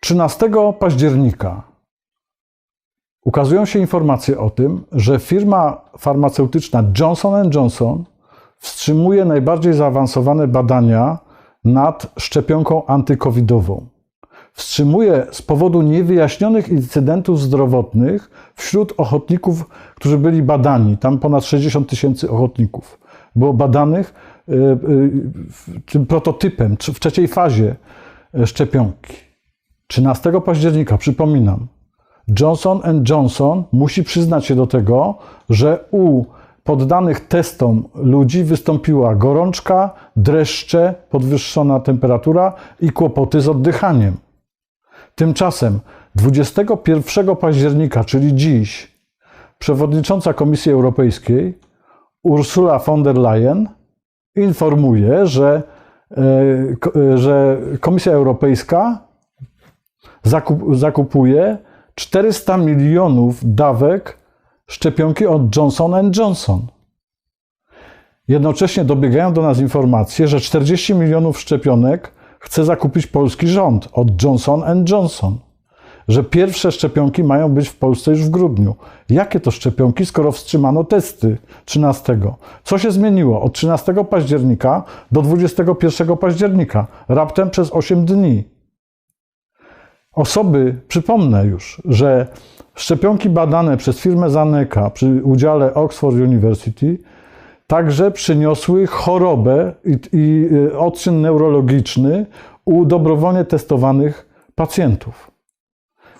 13 października ukazują się informacje o tym, że firma farmaceutyczna Johnson Johnson wstrzymuje najbardziej zaawansowane badania nad szczepionką antykowidową. Wstrzymuje z powodu niewyjaśnionych incydentów zdrowotnych wśród ochotników, którzy byli badani. Tam ponad 60 tysięcy ochotników było badanych y, y, tym prototypem w trzeciej fazie y, szczepionki. 13 października, przypominam, Johnson Johnson musi przyznać się do tego, że u poddanych testom ludzi wystąpiła gorączka, dreszcze, podwyższona temperatura i kłopoty z oddychaniem. Tymczasem 21 października, czyli dziś, przewodnicząca Komisji Europejskiej Ursula von der Leyen informuje, że, e, że Komisja Europejska zakup, zakupuje 400 milionów dawek szczepionki od Johnson Johnson. Jednocześnie dobiegają do nas informacje, że 40 milionów szczepionek chce zakupić polski rząd od Johnson Johnson. Że pierwsze szczepionki mają być w Polsce już w grudniu. Jakie to szczepionki, skoro wstrzymano testy 13? Co się zmieniło od 13 października do 21 października? Raptem przez 8 dni. Osoby, przypomnę już, że szczepionki badane przez firmę Zaneka przy udziale Oxford University także przyniosły chorobę i, i y, odczyn neurologiczny u dobrowolnie testowanych pacjentów.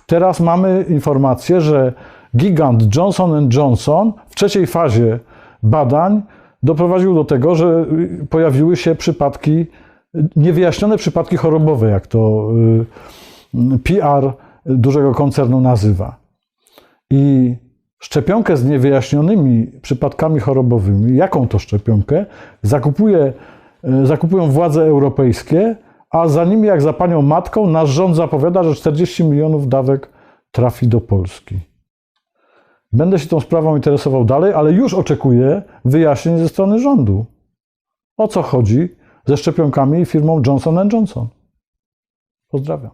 Teraz mamy informację, że gigant Johnson Johnson w trzeciej fazie badań doprowadził do tego, że pojawiły się przypadki, niewyjaśnione przypadki chorobowe, jak to y, PR dużego koncernu nazywa. I szczepionkę z niewyjaśnionymi przypadkami chorobowymi, jaką to szczepionkę, zakupuje, e, zakupują władze europejskie, a za nimi, jak za panią matką, nasz rząd zapowiada, że 40 milionów dawek trafi do Polski. Będę się tą sprawą interesował dalej, ale już oczekuję wyjaśnień ze strony rządu. O co chodzi ze szczepionkami i firmą Johnson Johnson? Pozdrawiam.